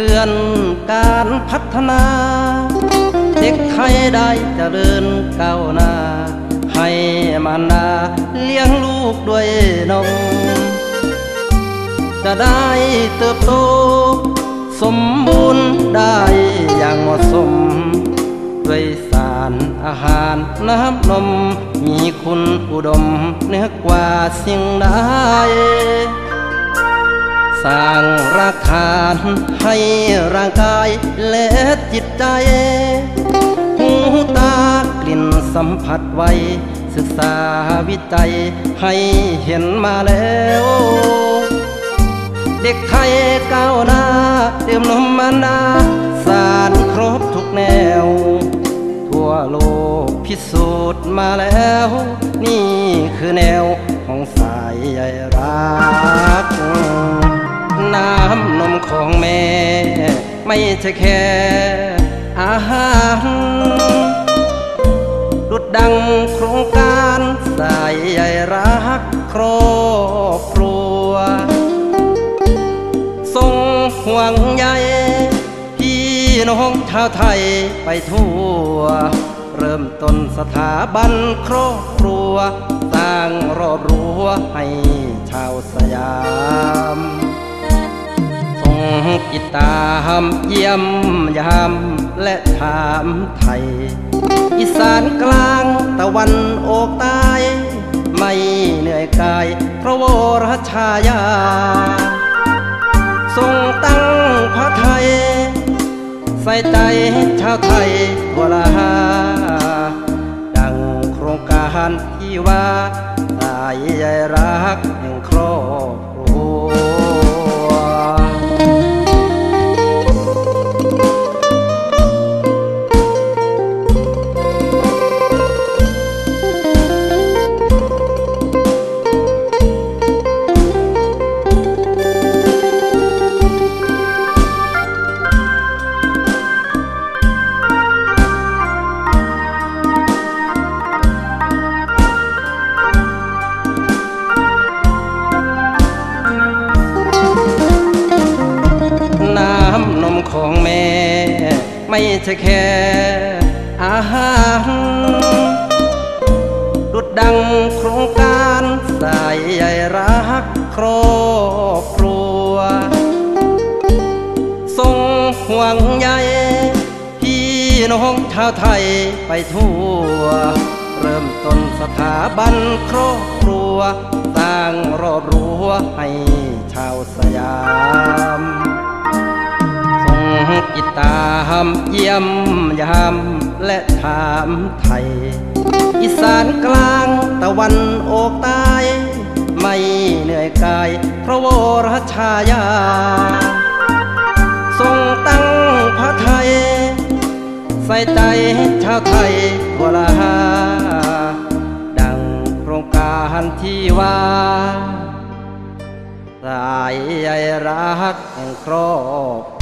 ลื่อนการพัฒนา เด็กไทยได้เจริญก้าวหน้า ให้มารดาเลี้ยงลูกด้วยนมจะได้เติบโต สมบูรณ์ได้อย่างเหมาะสม ด้วยสารอาหารน้ำนม มีคุณอุดมเนื้อกว่าสิ่งใด สร้างราคาให้ร่างกายและจิตใจ หูตากลิ่นสัมผัสไวศึกษาวิจัยให้เห็นมาแล้ว เด็กไทยก้าวหน้าเติมนมมานาสารครบทุกแนว ทั่วโลกพิสูจน์มาแล้ว นี่คือแนว ไม่ใช่แค่อาหารดุดดังโครงการสายใยรักครอบครัว ทรงห่วงใยพี่น้องชาวไทยไปทั่ว เริ่มต้นสถาบันครอบครัว สร้างรอบรั้วให้ชาวสยาม ติดตามเยี่ยมยามและถามไทย อีสานกลางตะวันออกใต้ไม่เหนื่อยกายพระวรชายา ทรงตั้งพระไทย ใส่ใจชาวไทยวลาดังโครงการที่ว่าสายใยรักแห่งครอบ ไม่ใช่แค่อาหารดุดดังโครงการสายใยรักครอบครัว ทรงห่วงใยพี่น้องชาวไทยไปทั่ว เริ่มต้นสถาบันครอบครัวสร้างรอบรั้วให้ามเยี่ยมยามและถามไทย อีสานกลางตะวันออกใต้ไม่เหนื่อยกายพระวรชายา ทรงตั้งพระไทย ใส่ใจชาวไทยทั่วลาดังโครงการที่ว่าสายใยรักแห่งครอบ